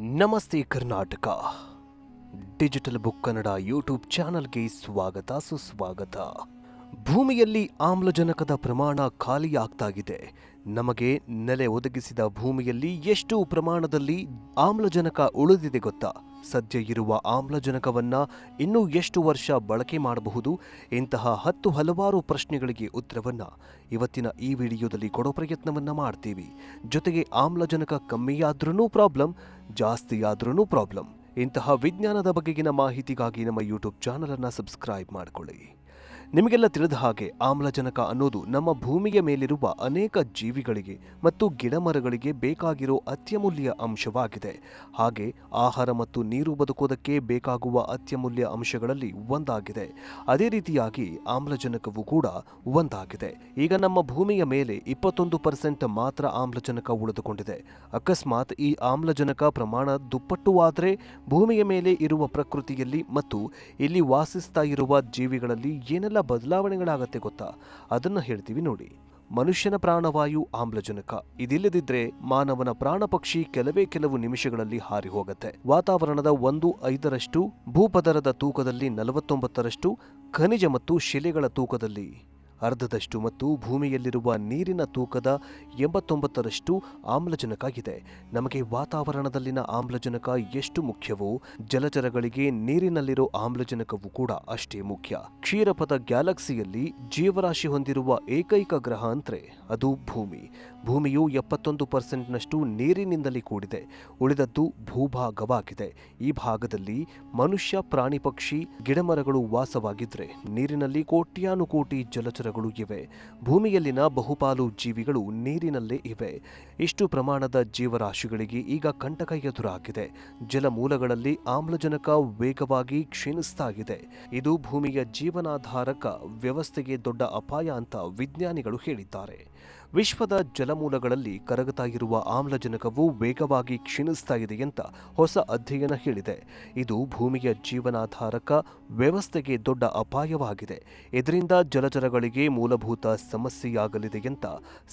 Namaste Karnataka. Digital book Kannada YouTube ಚಾನಲ್ಗೆ ಸ್ವಾಗತ, ಸುಸ್ವಾಗತ. ಭೂಮಿಯಲ್ಲಿ ಆಮ್ಲಜನಕದ ಪ್ರಮಾಣ ಖಾಲಿಯಾಗ್ತಾಗಿದೆ. ನಮಗೆ ನೆಲೆ ಒದಗಿಸಿದ ಭೂಮಿಯಲ್ಲಿ ಎಷ್ಟು ಪ್ರಮಾಣದಲ್ಲಿ ಆಮ್ಲಜನಕ ಉಳಿದಿದೆ ಗೊತ್ತಾ? ಸದ್ಯ ಇರುವ ಆಮ್ಲಜನಕವನ್ನ ಇನ್ನೂ ಎಷ್ಟು ವರ್ಷ ಬಳಕೆ ಮಾಡಬಹುದು? ಇಂತಹ ಹತ್ತು ಹಲವಾರು ಪ್ರಶ್ನೆಗಳಿಗೆ ಉತ್ತರವನ್ನ ಇವತ್ತಿನ ಈ ವಿಡಿಯೋದಲ್ಲಿ ಕೊಡೋ ಪ್ರಯತ್ನವನ್ನ ಮಾಡ್ತೀವಿ. ಜೊತೆಗೆ ಆಮ್ಲಜನಕ ಕಮ್ಮಿಯಾದ್ರೂ ಪ್ರಾಬ್ಲಮ್ ಜಾಸ್ತಿ ಆದ್ರೂ ಪ್ರಾಬ್ಲಮ್. ಇಂತಹ ವಿಜ್ಞಾನದ ಬಗೆಗಿನ ಮಾಹಿತಿಗಾಗಿ ನಮ್ಮ ಯೂಟ್ಯೂಬ್ ಚಾನಲ್ ಅನ್ನ ಸಬ್ಸ್ಕ್ರೈಬ್ ಮಾಡಿಕೊಳ್ಳಿ. ನಿಮಗೆಲ್ಲ ತಿಳಿದ ಹಾಗೆ ಆಮ್ಲಜನಕ ಅನ್ನೋದು ನಮ್ಮ ಭೂಮಿಯ ಮೇಲಿರುವ ಅನೇಕ ಜೀವಿಗಳಿಗೆ ಮತ್ತು ಗಿಡಮರಗಳಿಗೆ ಬೇಕಾಗಿರೋ ಅತ್ಯಮೂಲ್ಯ ಅಂಶವಾಗಿದೆ. ಹಾಗೆ ಆಹಾರ ಮತ್ತು ನೀರು ಬದುಕೋದಕ್ಕೆ ಬೇಕಾಗುವ ಅತ್ಯಮೂಲ್ಯ ಅಂಶಗಳಲ್ಲಿ ಒಂದಾಗಿದೆ. ಅದೇ ರೀತಿಯಾಗಿ ಆಮ್ಲಜನಕವು ಕೂಡ ಒಂದಾಗಿದೆ. ಈಗ ನಮ್ಮ ಭೂಮಿಯ ಮೇಲೆ ಇಪ್ಪತ್ತೊಂದು ಪರ್ಸೆಂಟ್ ಮಾತ್ರ ಆಮ್ಲಜನಕ ಉಳಿದುಕೊಂಡಿದೆ. ಅಕಸ್ಮಾತ್ ಈ ಆಮ್ಲಜನಕ ಪ್ರಮಾಣ ದುಪ್ಪಟ್ಟು ಆದರೆ ಭೂಮಿಯ ಮೇಲೆ ಇರುವ ಪ್ರಕೃತಿಯಲ್ಲಿ ಮತ್ತು ಇಲ್ಲಿ ವಾಸಿಸ್ತಾ ಇರುವ ಜೀವಿಗಳಲ್ಲಿ ಏನೆಲ್ಲ ಬದಲಾವಣೆಗಳಾಗತ್ತೆ ಗೊತ್ತಾ? ಅದನ್ನು ಹೇಳ್ತೀವಿ ನೋಡಿ. ಮನುಷ್ಯನ ಪ್ರಾಣವಾಯು ಆಮ್ಲಜನಕ. ಇದಿಲ್ಲದಿದ್ರೆ ಮಾನವನ ಪ್ರಾಣ ಪಕ್ಷಿ ಕೆಲವೇ ಕೆಲವು ನಿಮಿಷಗಳಲ್ಲಿ ಹಾರಿ ಹೋಗುತ್ತೆ. ವಾತಾವರಣದ ಒಂದು ಐದರಷ್ಟು, ಭೂಪದರದ ತೂಕದಲ್ಲಿ ನಲವತ್ತೊಂಬತ್ತರಷ್ಟು, ಖನಿಜ ಮತ್ತು ಶಿಲೆಗಳ ತೂಕದಲ್ಲಿ. ಅರ್ಧದಷ್ಟು ಮತ್ತು ಭೂಮಿಯಲ್ಲಿರುವ ನೀರಿನ ತೂಕದ ಎಂಬತ್ತೊಂಬತ್ತರಷ್ಟು ಆಮ್ಲಜನಕ ಇದೆ ನಮಗೆ ವಾತಾವರಣದಲ್ಲಿನ ಆಮ್ಲಜನಕ ಎಷ್ಟು ಮುಖ್ಯವೋ, ಜಲಚರಗಳಿಗೆ ನೀರಿನಲ್ಲಿರೋ ಆಮ್ಲಜನಕವು ಕೂಡ ಅಷ್ಟೇ ಮುಖ್ಯ. ಕ್ಷೀರಪದ ಗ್ಯಾಲಕ್ಸಿಯಲ್ಲಿ ಜೀವರಾಶಿ ಹೊಂದಿರುವ ಏಕೈಕ ಗ್ರಹ ಅಂದ್ರೆ ಅದು ಭೂಮಿ. ಭೂಮಿಯು ಎಪ್ಪತ್ತೊಂದು ಪರ್ಸೆಂಟ್ನಷ್ಟು ನೀರಿನಿಂದಲೇ ಕೂಡಿದೆ. ಉಳಿದದ್ದು ಭೂಭಾಗವಾಗಿದೆ. ಈ ಭಾಗದಲ್ಲಿ ಮನುಷ್ಯ ಪ್ರಾಣಿ ಪಕ್ಷಿ ಗಿಡಮರಗಳು ವಾಸವಾಗಿದ್ರೆ ನೀರಿನಲ್ಲಿ ಕೋಟ್ಯಾನುಕೋಟಿ ಜಲಚರಗಳು ಇವೆ. ಭೂಮಿಯಲ್ಲಿನ ಬಹುಪಾಲು ಜೀವಿಗಳು ನೀರಿನಲ್ಲೇ ಇವೆ. ಇಷ್ಟು ಪ್ರಮಾಣದ ಜೀವರಾಶಿಗಳಿಗೆ ಈಗ ಕಂಟಕ ಎದುರಾಗಿದೆ. ಜಲಮೂಲಗಳಲ್ಲಿ ಆಮ್ಲಜನಕ ವೇಗವಾಗಿ ಕ್ಷೀಣಿಸ್ತಾ ಇದೆ ಇದು ಭೂಮಿಯ ಜೀವನಾಧಾರಕ ವ್ಯವಸ್ಥೆಗೆ ದೊಡ್ಡ ಅಪಾಯ ಅಂತ ವಿಜ್ಞಾನಿಗಳು ಹೇಳಿದ್ದಾರೆ. ವಿಶ್ವದ ಜಲಮೂಲಗಳಲ್ಲಿ ಕರಗತಾಗಿರುವ ಆಮ್ಲಜನಕವು ವೇಗವಾಗಿ ಕ್ಷೀಣಿಸ್ತಾ ಇದೆ ಅಂತ ಹೊಸ ಅಧ್ಯಯನ ಹೇಳಿದೆ. ಇದು ಭೂಮಿಯ ಜೀವನಾಧಾರಕ ವ್ಯವಸ್ಥೆಗೆ ದೊಡ್ಡ ಅಪಾಯವಾಗಿದೆ. ಇದರಿಂದ ಜಲಚರಗಳಿಗೆ ಮೂಲಭೂತ ಸಮಸ್ಯೆಯಾಗಲಿದೆ ಅಂತ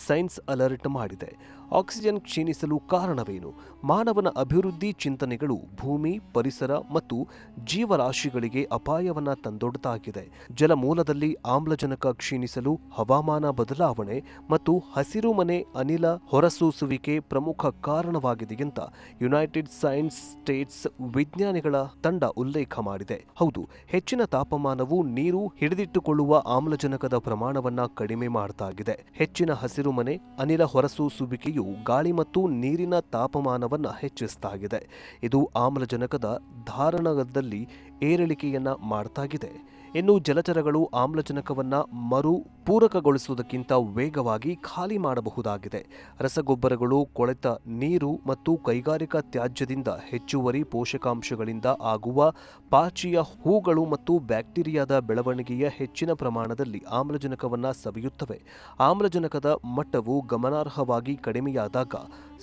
ಸೈನ್ಸ್ ಅಲರ್ಟ್ ಮಾಡಿದೆ. ಆಕ್ಸಿಜನ್ ಕ್ಷೀಣಿಸಲು ಕಾರಣವೇನು? ಮಾನವನ ಅಭಿವೃದ್ಧಿ ಚಿಂತನೆಗಳು ಭೂಮಿ, ಪರಿಸರ ಮತ್ತು ಜೀವರಾಶಿಗಳಿಗೆ ಅಪಾಯವನ್ನು ತಂದೊಡ್ಡತಾಗಿದೆ ಜಲಮೂಲದಲ್ಲಿ ಆಮ್ಲಜನಕ ಕ್ಷೀಣಿಸಲು ಹವಾಮಾನ ಬದಲಾವಣೆ ಮತ್ತು ಹಸಿರು ಮನೆ ಅನಿಲ ಹೊರಸೂಸುವಿಕೆ ಪ್ರಮುಖ ಕಾರಣವಾಗಿದೆ ಅಂತ ಯುನೈಟೆಡ್ ಸೈನ್ಸ್ ಸ್ಟೇಟ್ಸ್ ವಿಜ್ಞಾನಿಗಳ ತಂಡ ಉಲ್ಲೇಖ ಮಾಡಿದೆ. ಹೌದು, ಹೆಚ್ಚಿನ ತಾಪಮಾನವು ನೀರು ಹಿಡಿದಿಟ್ಟುಕೊಳ್ಳುವ ಆಮ್ಲಜನಕದ ಪ್ರಮಾಣವನ್ನ ಕಡಿಮೆ ಮಾಡ್ತಾಗಿದೆ. ಹೆಚ್ಚಿನ ಹಸಿರು ಮನೆ ಅನಿಲ ಹೊರಸೂಸುವಿಕೆಯು ಗಾಳಿ ಮತ್ತು ನೀರಿನ ತಾಪಮಾನವನ್ನು ಹೆಚ್ಚಿಸ್ತಾಗಿದೆ. ಇದು ಆಮ್ಲಜನಕದ ಧಾರಣದಲ್ಲಿ ಏರಿಳಿಕೆಯನ್ನ ಮಾಡ್ತಾಗಿದೆ. ಇನ್ನು ಜಲಚರಗಳು ಆಮ್ಲಜನಕವನ್ನ ಮರು ಪೂರಕಗೊಳಿಸುವುದಕ್ಕಿಂತ ವೇಗವಾಗಿ ಖಾಲಿ ಮಾಡಬಹುದಾಗಿದೆ. ರಸಗೊಬ್ಬರಗಳು, ಕೊಳೆತ ನೀರು ಮತ್ತು ಕೈಗಾರಿಕಾ ತ್ಯಾಜ್ಯದಿಂದ ಹೆಚ್ಚುವರಿ ಪೋಷಕಾಂಶಗಳಿಂದ ಆಗುವ ಪಾಚಿಯ ಹೂಗಳು ಮತ್ತು ಬ್ಯಾಕ್ಟೀರಿಯಾದ ಬೆಳವಣಿಗೆಯ ಹೆಚ್ಚಿನ ಪ್ರಮಾಣದಲ್ಲಿ ಆಮ್ಲಜನಕವನ್ನು ಸವಿಯುತ್ತವೆ. ಆಮ್ಲಜನಕದ ಮಟ್ಟವು ಗಮನಾರ್ಹವಾಗಿ ಕಡಿಮೆಯಾದಾಗ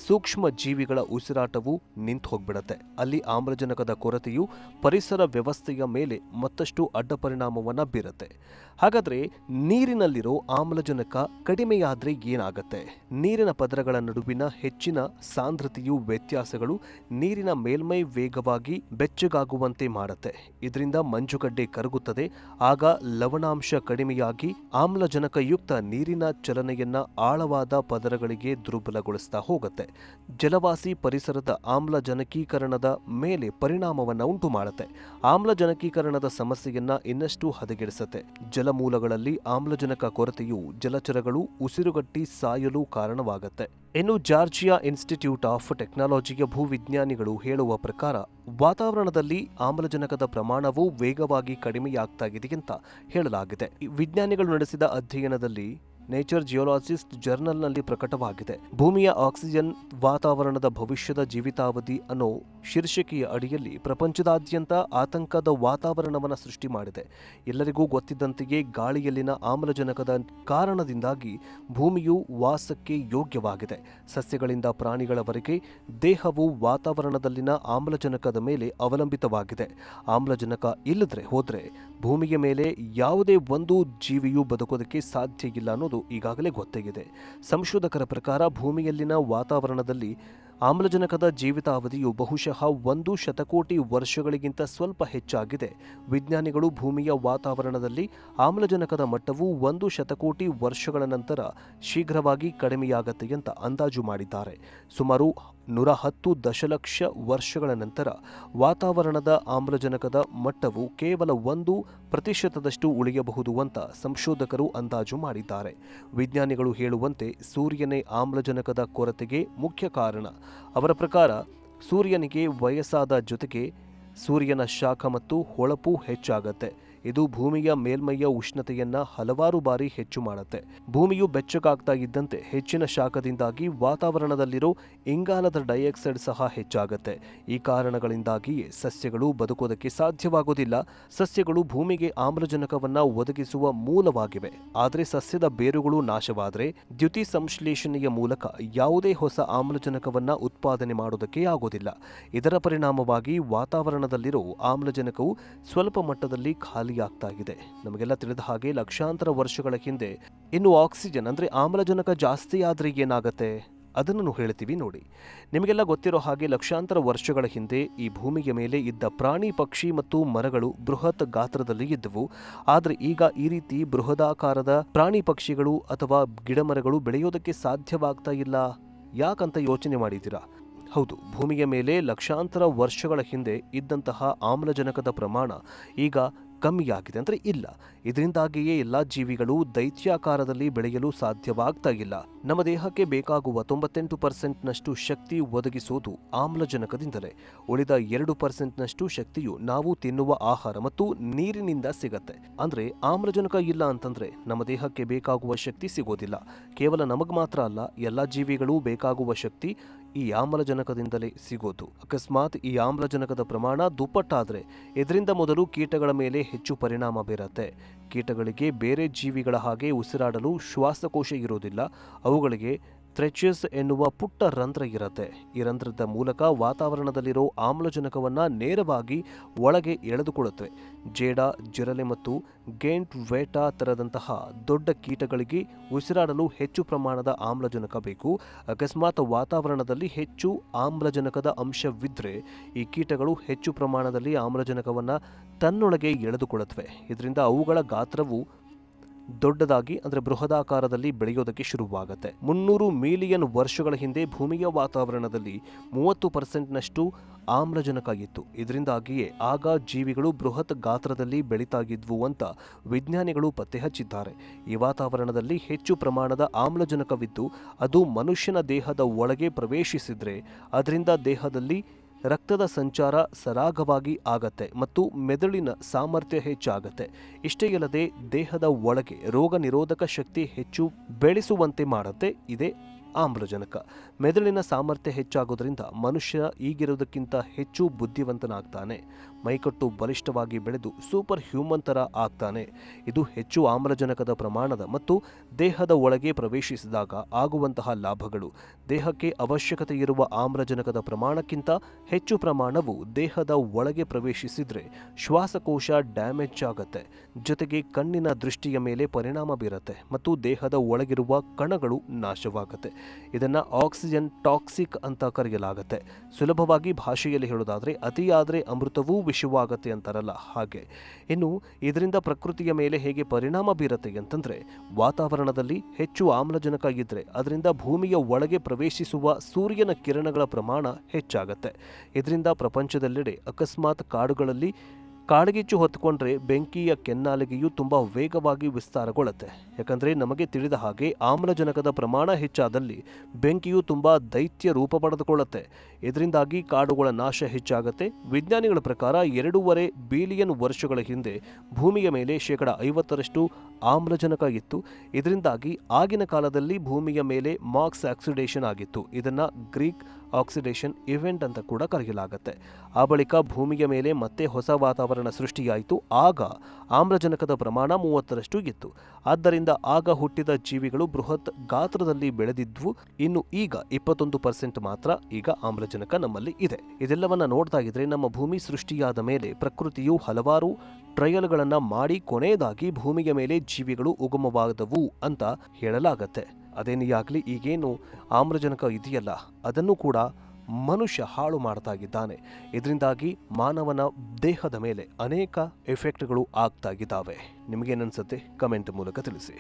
ಸೂಕ್ಷ್ಮ ಜೀವಿಗಳ ಉಸಿರಾಟವು ನಿಂತು ಅಲ್ಲಿ ಆಮ್ಲಜನಕದ ಕೊರತೆಯು ಪರಿಸರ ವ್ಯವಸ್ಥೆಯ ಮೇಲೆ ಮತ್ತಷ್ಟು ಅಡ್ಡ ಪರಿಣಾಮವನ್ನ ಬೀರುತ್ತೆ. ಹಾಗಾದರೆ ನೀರಿನಲ್ಲಿರೋ ಆಮ್ಲಜನಕ ಕಡಿಮೆಯಾದ್ರೆ ಏನಾಗುತ್ತೆ? ನೀರಿನ ಪದರಗಳ ನಡುವಿನ ಹೆಚ್ಚಿನ ಸಾಂದ್ರತೆಯು ವ್ಯತ್ಯಾಸಗಳು ನೀರಿನ ಮೇಲ್ಮೈ ವೇಗವಾಗಿ ಬೆಚ್ಚಗಾಗುವಂತೆ ಮಾಡುತ್ತೆ. ಇದರಿಂದ ಮಂಜುಗಡ್ಡೆ ಕರಗುತ್ತದೆ, ಆಗ ಲವಣಾಂಶ ಕಡಿಮೆಯಾಗಿ ಆಮ್ಲಜನಕಯುಕ್ತ ನೀರಿನ ಚಲನೆಯನ್ನ ಆಳವಾದ ಪದರಗಳಿಗೆ ದುರ್ಬಲಗೊಳಿಸ್ತಾ ಹೋಗುತ್ತೆ. ಜಲವಾಸಿ ಪರಿಸರದ ಆಮ್ಲಜನಕೀಕರಣದ ಮೇಲೆ ಪರಿಣಾಮವನ್ನು ಉಂಟು ಮಾಡುತ್ತೆ ಆಮ್ಲಜನಕೀಕರಣದ ಸಮಸ್ಯೆಯನ್ನ ಇನ್ನಷ್ಟು ಹದಗೆಡಿಸುತ್ತೆ. ಜಲಮೂಲಗಳಲ್ಲಿ ಆಮ್ಲಜನಕ ಕೊರತೆಯು ಜಲಚರಗಳು ಉಸಿರುಗಟ್ಟಿ ಸಾಯಲು ಕಾರಣವಾಗುತ್ತೆ. ಇನ್ನು ಜಾರ್ಜಿಯಾ ಇನ್ಸ್ಟಿಟ್ಯೂಟ್ ಆಫ್ ಟೆಕ್ನಾಲಜಿಯ ಭೂವಿಜ್ಞಾನಿಗಳು ಹೇಳುವ ಪ್ರಕಾರ, ವಾತಾವರಣದಲ್ಲಿ ಆಮ್ಲಜನಕದ ಪ್ರಮಾಣವು ವೇಗವಾಗಿ ಕಡಿಮೆಯಾಗ್ತಾ ಇದೆ ಅಂತ ಹೇಳಲಾಗಿದೆ. ವಿಜ್ಞಾನಿಗಳು ನಡೆಸಿದ ಅಧ್ಯಯನದಲ್ಲಿ ನೇಚರ್ ಜಿಯೋಲಾಜಿಸ್ಟ್ ಜರ್ನಲ್ನಲ್ಲಿ ಪ್ರಕಟವಾಗಿದೆ. ಭೂಮಿಯ ಆಕ್ಸಿಜನ್ ವಾತಾವರಣದ ಭವಿಷ್ಯದ ಜೀವಿತಾವಧಿ ಅನ್ನೋ ಶೀರ್ಷಿಕೆಯ ಅಡಿಯಲ್ಲಿ ಪ್ರಪಂಚದಾದ್ಯಂತ ಆತಂಕದ ವಾತಾವರಣವನ್ನು ಸೃಷ್ಟಿ ಮಾಡಿದೆ. ಎಲ್ಲರಿಗೂ ಗೊತ್ತಿದ್ದಂತೆಯೇ ಗಾಳಿಯಲ್ಲಿನ ಆಮ್ಲಜನಕದ ಕಾರಣದಿಂದಾಗಿ ಭೂಮಿಯು ವಾಸಕ್ಕೆ ಯೋಗ್ಯವಾಗಿದೆ. ಸಸ್ಯಗಳಿಂದ ಪ್ರಾಣಿಗಳವರೆಗೆ ದೇಹವು ವಾತಾವರಣದಲ್ಲಿನ ಆಮ್ಲಜನಕದ ಮೇಲೆ ಅವಲಂಬಿತವಾಗಿದೆ. ಆಮ್ಲಜನಕ ಇಲ್ಲದ್ರೆ ಹೋದರೆ ಭೂಮಿಯ ಮೇಲೆ ಯಾವುದೇ ಒಂದು ಜೀವಿಯು ಬದುಕೋದಕ್ಕೆ ಸಾಧ್ಯ ಇಲ್ಲ ಅನ್ನೋದು ಈಗಾಗಲೇ ಗೊತ್ತಾಗಿದೆ. ಸಂಶೋಧಕರ ಪ್ರಕಾರ ಭೂಮಿಯಲ್ಲಿನ ವಾತಾವರಣದಲ್ಲಿ ಆಮ್ಲಜನಕದ ಜೀವಿತಾವಧಿಯು ಬಹುಶಃ ಒಂದು ಶತಕೋಟಿ ವರ್ಷಗಳಿಗಿಂತ ಸ್ವಲ್ಪ ಹೆಚ್ಚಾಗಿದೆ. ವಿಜ್ಞಾನಿಗಳು ಭೂಮಿಯ ವಾತಾವರಣದಲ್ಲಿ ಆಮ್ಲಜನಕದ ಮಟ್ಟವು ಒಂದು ಶತಕೋಟಿ ವರ್ಷಗಳ ನಂತರ ಶೀಘ್ರವಾಗಿ ಕಡಿಮೆಯಾಗತ್ತೆ ಅಂತ ಅಂದಾಜು ಮಾಡಿದ್ದಾರೆ. ಸುಮಾರು ನೂರ ಹತ್ತು ದಶಲಕ್ಷ ವರ್ಷಗಳ ನಂತರ ವಾತಾವರಣದ ಆಮ್ಲಜನಕದ ಮಟ್ಟವು ಕೇವಲ ಒಂದು ಪ್ರತಿಶತದಷ್ಟು ಉಳಿಯಬಹುದು ಅಂತ ಸಂಶೋಧಕರು ಅಂದಾಜು ಮಾಡಿದ್ದಾರೆ. ವಿಜ್ಞಾನಿಗಳು ಹೇಳುವಂತೆ ಸೂರ್ಯನೇ ಆಮ್ಲಜನಕದ ಕೊರತೆಗೆ ಮುಖ್ಯ ಕಾರಣ. ಅವರ ಪ್ರಕಾರ ಸೂರ್ಯನಿಗೆ ವಯಸ್ಸಾದ ಜೊತೆಗೆ ಸೂರ್ಯನ ಶಾಖ ಮತ್ತು ಹೊಳಪು ಹೆಚ್ಚಾಗತ್ತೆ. ಇದು ಭೂಮಿಯ ಮೇಲ್ಮೈಯ ಉಷ್ಣತೆಯನ್ನ ಹಲವಾರು ಬಾರಿ ಹೆಚ್ಚು ಮಾಡುತ್ತೆ. ಭೂಮಿಯು ಬೆಚ್ಚಗಾಗ್ತಾ ಇದ್ದಂತೆ ಹೆಚ್ಚಿನ ಶಾಖದಿಂದಾಗಿ ವಾತಾವರಣದಲ್ಲಿರೋ ಇಂಗಾಲದ ಡೈಆಕ್ಸೈಡ್ ಸಹ ಹೆಚ್ಚಾಗುತ್ತೆ. ಈ ಕಾರಣಗಳಿಂದಾಗಿಯೇ ಸಸ್ಯಗಳು ಬದುಕೋದಕ್ಕೆ ಸಾಧ್ಯವಾಗೋದಿಲ್ಲ ಸಸ್ಯಗಳು ಭೂಮಿಗೆ ಆಮ್ಲಜನಕವನ್ನ ಒದಗಿಸುವ ಮೂಲವಾಗಿವೆ. ಆದರೆ ಸಸ್ಯದ ಬೇರುಗಳು ನಾಶವಾದರೆ ದ್ಯುತಿ ಸಂಶ್ಲೇಷಣೆಯ ಮೂಲಕ ಯಾವುದೇ ಹೊಸ ಆಮ್ಲಜನಕವನ್ನ ಉತ್ಪಾದನೆ ಮಾಡೋದಕ್ಕೆ ಆಗೋದಿಲ್ಲ ಇದರ ಪರಿಣಾಮವಾಗಿ ವಾತಾವರಣದಲ್ಲಿರೋ ಆಮ್ಲಜನಕವು ಸ್ವಲ್ಪ ಮಟ್ಟದಲ್ಲಿ ಖಾಲಿಯಾಗ್ತಾ ಇದೆ ನಮಗೆಲ್ಲ ತಿಳಿದ ಹಾಗೆ ಲಕ್ಷಾಂತರ ವರ್ಷಗಳ ಹಿಂದೆ ಇನ್ನು ಆಕ್ಸಿಜನ್ ಅಂದ್ರೆ ಆಮ್ಲಜನಕ ಜಾಸ್ತಿ ಆದರೆ ಏನಾಗುತ್ತೆ? ಅದನ್ನು ಹೇಳ್ತೀವಿ ನೋಡಿ. ನಿಮಗೆಲ್ಲ ಗೊತ್ತಿರೋ ಹಾಗೆ ಲಕ್ಷಾಂತರ ವರ್ಷಗಳ ಹಿಂದೆ ಈ ಭೂಮಿಯ ಮೇಲೆ ಇದ್ದ ಪ್ರಾಣಿ, ಪಕ್ಷಿ ಮತ್ತು ಮರಗಳು ಬೃಹತ್ ಗಾತ್ರದಲ್ಲಿ ಇದ್ದವು. ಆದರೆ ಈಗ ಈ ರೀತಿ ಬೃಹದಾಕಾರದ ಪ್ರಾಣಿ ಪಕ್ಷಿಗಳು ಅಥವಾ ಗಿಡಮರಗಳು ಬೆಳೆಯೋದಕ್ಕೆ ಸಾಧ್ಯವಾಗ್ತಾ ಇಲ್ಲ. ಯಾಕಂತ ಯೋಚನೆ ಮಾಡಿದ್ದೀರಾ? ಹೌದು, ಭೂಮಿಯ ಮೇಲೆ ಲಕ್ಷಾಂತರ ವರ್ಷಗಳ ಹಿಂದೆ ಇದ್ದಂತಹ ಆಮ್ಲಜನಕದ ಪ್ರಮಾಣ ಈಗ ಕಮ್ಮಿಯಾಗಿದೆ ಅಂದರೆ ಇಲ್ಲ. ಇದರಿಂದಾಗಿಯೇ ಎಲ್ಲ ಜೀವಿಗಳು ದೈತ್ಯಾಕಾರದಲ್ಲಿ ಬೆಳೆಯಲು ಸಾಧ್ಯವಾಗ್ತಾ ಇಲ್ಲ. ನಮ್ಮ ದೇಹಕ್ಕೆ ಬೇಕಾಗುವ ತೊಂಬತ್ತೆಂಟು ಪರ್ಸೆಂಟ್ನಷ್ಟು ಶಕ್ತಿ ಒದಗಿಸುವುದು ಆಮ್ಲಜನಕದಿಂದಲೇ. ಉಳಿದ ಎರಡು ಪರ್ಸೆಂಟ್ನಷ್ಟು ಶಕ್ತಿಯು ನಾವು ತಿನ್ನುವ ಆಹಾರ ಮತ್ತು ನೀರಿನಿಂದ ಸಿಗತ್ತೆ. ಅಂದರೆ ಆಮ್ಲಜನಕ ಇಲ್ಲ ಅಂತಂದರೆ ನಮ್ಮ ದೇಹಕ್ಕೆ ಬೇಕಾಗುವ ಶಕ್ತಿ ಸಿಗೋದಿಲ್ಲ. ಕೇವಲ ನಮಗೆ ಮಾತ್ರ ಅಲ್ಲ, ಎಲ್ಲ ಜೀವಿಗಳು ಬೇಕಾಗುವ ಶಕ್ತಿ ಈ ಆಮ್ಲಜನಕದಿಂದಲೇ ಸಿಗೋದು. ಅಕಸ್ಮಾತ್ ಈ ಆಮ್ಲಜನಕದ ಪ್ರಮಾಣ ದುಪ್ಪಟ್ಟಾದರೆ ಇದರಿಂದ ಮೊದಲು ಕೀಟಗಳ ಮೇಲೆ ಹೆಚ್ಚು ಪರಿಣಾಮ ಬೀರತ್ತೆ. ಕೀಟಗಳಿಗೆ ಬೇರೆ ಜೀವಿಗಳ ಹಾಗೆ ಉಸಿರಾಡಲು ಶ್ವಾಸಕೋಶ ಇರೋದಿಲ್ಲ. ಅವುಗಳಿಗೆ ಥ್ರೆಚಸ್ ಎನ್ನುವ ಪುಟ್ಟ ರಂಧ್ರ ಇರತ್ತೆ. ಈ ರಂಧ್ರದ ಮೂಲಕ ವಾತಾವರಣದಲ್ಲಿರೋ ಆಮ್ಲಜನಕವನ್ನು ನೇರವಾಗಿ ಒಳಗೆ ಎಳೆದುಕೊಳ್ಳುತ್ತವೆ. ಜೇಡ ಜಿರಲೆ ಮತ್ತು ಗೇಂಟ್ ವೇಟಾ ತರದಂತಹ ದೊಡ್ಡ ಕೀಟಗಳಿಗೆ ಉಸಿರಾಡಲು ಹೆಚ್ಚು ಪ್ರಮಾಣದ ಆಮ್ಲಜನಕ ಬೇಕು. ಅಕಸ್ಮಾತ್ ವಾತಾವರಣದಲ್ಲಿ ಹೆಚ್ಚು ಆಮ್ಲಜನಕದ ಅಂಶವಿದ್ದರೆ ಈ ಕೀಟಗಳು ಹೆಚ್ಚು ಪ್ರಮಾಣದಲ್ಲಿ ಆಮ್ಲಜನಕವನ್ನು ತನ್ನೊಳಗೆ ಎಳೆದುಕೊಳ್ಳುತ್ತವೆ. ಇದರಿಂದ ಅವುಗಳ ಗಾತ್ರವು ದೊಡ್ಡದಾಗಿ, ಅಂದರೆ ಬೃಹದಾಕಾರದಲ್ಲಿ ಬೆಳೆಯೋದಕ್ಕೆ ಶುರುವಾಗುತ್ತೆ. ಮುನ್ನೂರು ಮಿಲಿಯನ್ ವರ್ಷಗಳ ಹಿಂದೆ ಭೂಮಿಯ ವಾತಾವರಣದಲ್ಲಿ ಮೂವತ್ತು ಪರ್ಸೆಂಟ್ನಷ್ಟು ಆಮ್ಲಜನಕ ಇತ್ತು ಇದರಿಂದಾಗಿಯೇ ಆಗ ಜೀವಿಗಳು ಬೃಹತ್ ಗಾತ್ರದಲ್ಲಿ ಬೆಳೀತಾಗಿದ್ವು ಅಂತ ವಿಜ್ಞಾನಿಗಳು ಪತ್ತೆ ಹಚ್ಚಿದ್ದಾರೆ. ಈ ವಾತಾವರಣದಲ್ಲಿ ಹೆಚ್ಚು ಪ್ರಮಾಣದ ಆಮ್ಲಜನಕವಿದ್ದು, ಅದು ಮನುಷ್ಯನ ದೇಹದ ಒಳಗೆ ಪ್ರವೇಶಿಸಿದ್ರೆ, ಅದರಿಂದ ದೇಹದಲ್ಲಿ ರಕ್ತದ ಸಂಚಾರ ಸರಾಗವಾಗಿ ಆಗತ್ತೆ ಮತ್ತು ಮೆದುಳಿನ ಸಾಮರ್ಥ್ಯ ಹೆಚ್ಚಾಗತ್ತೆ. ಇಷ್ಟೇ ಅಲ್ಲದೆ ದೇಹದ ಒಳಗೆ ರೋಗ ನಿರೋಧಕ ಶಕ್ತಿ ಹೆಚ್ಚು ಬೆಳೆಸುವಂತೆ ಮಾಡುತ್ತೆ. ಇದೇ ಆಮ್ಲಜನಕ. ಮೆದುಳಿನ ಸಾಮರ್ಥ್ಯ ಹೆಚ್ಚಾಗೋದ್ರಿಂದ ಮನುಷ್ಯ ಈಗಿರೋದಕ್ಕಿಂತ ಹೆಚ್ಚು ಬುದ್ಧಿವಂತನಾಗ್ತಾನೆ. ಮೈಕಟ್ಟು ಬಲಿಷ್ಠವಾಗಿ ಬೆಳೆದು ಸೂಪರ್ ಹ್ಯೂಮನ್ ಥರ ಆಗ್ತಾನೆ. ಇದು ಹೆಚ್ಚು ಆಮ್ಲಜನಕದ ಪ್ರಮಾಣದ ಮತ್ತು ದೇಹದ ಒಳಗೆ ಪ್ರವೇಶಿಸಿದಾಗ ಆಗುವಂತಹ ಲಾಭಗಳು. ದೇಹಕ್ಕೆ ಅವಶ್ಯಕತೆ ಇರುವ ಆಮ್ಲಜನಕದ ಪ್ರಮಾಣಕ್ಕಿಂತ ಹೆಚ್ಚು ಪ್ರಮಾಣವು ದೇಹದ ಒಳಗೆ ಪ್ರವೇಶಿಸಿದರೆ ಶ್ವಾಸಕೋಶ ಡ್ಯಾಮೇಜ್ ಆಗುತ್ತೆ. ಜೊತೆಗೆ ಕಣ್ಣಿನ ದೃಷ್ಟಿಯ ಮೇಲೆ ಪರಿಣಾಮ ಬೀರುತ್ತೆ ಮತ್ತು ದೇಹದ ಒಳಗಿರುವ ಕಣಗಳು ನಾಶವಾಗತ್ತೆ. ಇದನ್ನ ಆಕ್ಸಿಜನ್ ಟಾಕ್ಸಿಕ್ ಅಂತ ಕರೆಯಲಾಗುತ್ತೆ. ಸುಲಭವಾಗಿ ಭಾಷೆಯಲ್ಲಿ ಹೇಳೋದಾದ್ರೆ ಅತಿಯಾದರೆ ಅಮೃತವೂ ವಿಷವಾಗತ್ತೆ ಅಂತಾರಲ್ಲ ಹಾಗೆ. ಇನ್ನು, ಇದರಿಂದ ಪ್ರಕೃತಿಯ ಮೇಲೆ ಹೇಗೆ ಪರಿಣಾಮ ಬೀರುತ್ತೆ ಅಂತಂದರೆ, ವಾತಾವರಣದಲ್ಲಿ ಹೆಚ್ಚು ಆಮ್ಲಜನಕ ಇದ್ದರೆ ಅದರಿಂದ ಭೂಮಿಯ ಒಳಗೆ ಪ್ರವೇಶಿಸುವ ಸೂರ್ಯನ ಕಿರಣಗಳ ಪ್ರಮಾಣ ಹೆಚ್ಚಾಗುತ್ತೆ. ಇದರಿಂದ ಪ್ರಪಂಚದೆಲ್ಲೆಡೆ ಅಕಸ್ಮಾತ್ ಕಾಡುಗಳಲ್ಲಿ ಕಾಡ್ಗಿಚ್ಚು ಹೊತ್ಕೊಂಡ್ರೆ ಬೆಂಕಿಯ ಕೆನ್ನಾಲಿಗೆಯು ತುಂಬ ವೇಗವಾಗಿ ವಿಸ್ತಾರಗೊಳ್ಳುತ್ತೆ. ಯಾಕಂದ್ರೆ ನಮಗೆ ತಿಳಿದ ಹಾಗೆ ಆಮ್ಲಜನಕದ ಪ್ರಮಾಣ ಹೆಚ್ಚಾದಲ್ಲಿ ಬೆಂಕಿಯು ತುಂಬ ದೈತ್ಯ ರೂಪ ಪಡೆದುಕೊಳ್ಳುತ್ತೆ. ಇದರಿಂದಾಗಿ ಕಾಡುಗಳ ನಾಶ ಹೆಚ್ಚಾಗುತ್ತೆ. ವಿಜ್ಞಾನಿಗಳ ಪ್ರಕಾರ ಎರಡೂವರೆ ಬಿಲಿಯನ್ ವರ್ಷಗಳ ಹಿಂದೆ ಭೂಮಿಯ ಮೇಲೆ ಶೇಕಡ ಐವತ್ತರಷ್ಟು ಆಮ್ಲಜನಕ ಇತ್ತು ಇದರಿಂದಾಗಿ ಆಗಿನ ಕಾಲದಲ್ಲಿ ಭೂಮಿಯ ಮೇಲೆ ಮಾರ್ಕ್ಸ್ ಆಕ್ಸಿಡೇಷನ್ ಆಗಿತ್ತು. ಇದನ್ನು ಗ್ರೀಕ್ ಆಕ್ಸಿಡೇಷನ್ ಇವೆಂಟ್ ಅಂತ ಕೂಡ ಕರೆಯಲಾಗುತ್ತೆ. ಆ ಬಳಿಕ ಭೂಮಿಯ ಮೇಲೆ ಮತ್ತೆ ಹೊಸ ವಾತಾವರಣ ಸೃಷ್ಟಿಯಾಯಿತು. ಆಗ ಆಮ್ಲಜನಕದ ಪ್ರಮಾಣ ಮೂವತ್ತರಷ್ಟು ಇತ್ತು. ಆದ್ದರಿಂದ ಆಗ ಹುಟ್ಟಿದ ಜೀವಿಗಳು ಬೃಹತ್ ಗಾತ್ರದಲ್ಲಿ ಬೆಳೆದಿದ್ವು. ಇನ್ನು ಈಗ ಇಪ್ಪತ್ತೊಂದು ಪರ್ಸೆಂಟ್ ಮಾತ್ರ ಈಗ ಆಮ್ಲಜನಕ ನಮ್ಮಲ್ಲಿ ಇದೆ. ಇದೆಲ್ಲವನ್ನ ನೋಡ್ತಾ ಇದ್ರೆ ನಮ್ಮ ಭೂಮಿ ಸೃಷ್ಟಿಯಾದ ಮೇಲೆ ಪ್ರಕೃತಿಯು ಹಲವಾರು ಟ್ರಯಲ್ಗಳನ್ನ ಮಾಡಿ ಕೊನೆಯದಾಗಿ ಭೂಮಿಯ ಮೇಲೆ ಜೀವಿಗಳು ಉಗಮವಾದವು ಅಂತ ಹೇಳಲಾಗತ್ತೆ. ಅದೇನೇ ಆಗಲಿ ಈಗೇನು ಆಮ್ಲಜನಕ ಇದೆಯಲ್ಲ, ಅದನ್ನು ಕೂಡ ಮನುಷ್ಯ ಹಾಳು ಮಾಡ್ತಾ ಇದ್ದಾನೆ. ಇದರಿಂದಾಗಿ ಮಾನವನ ದೇಹದ ಮೇಲೆ ಅನೇಕ ಎಫೆಕ್ಟ್ಗಳು ಆಗ್ತಾ ಇದ್ದಾವೆ. ನಿಮಗೇನನ್ಸುತ್ತೆ ಕಮೆಂಟ್ ಮೂಲಕ ತಿಳಿಸಿ.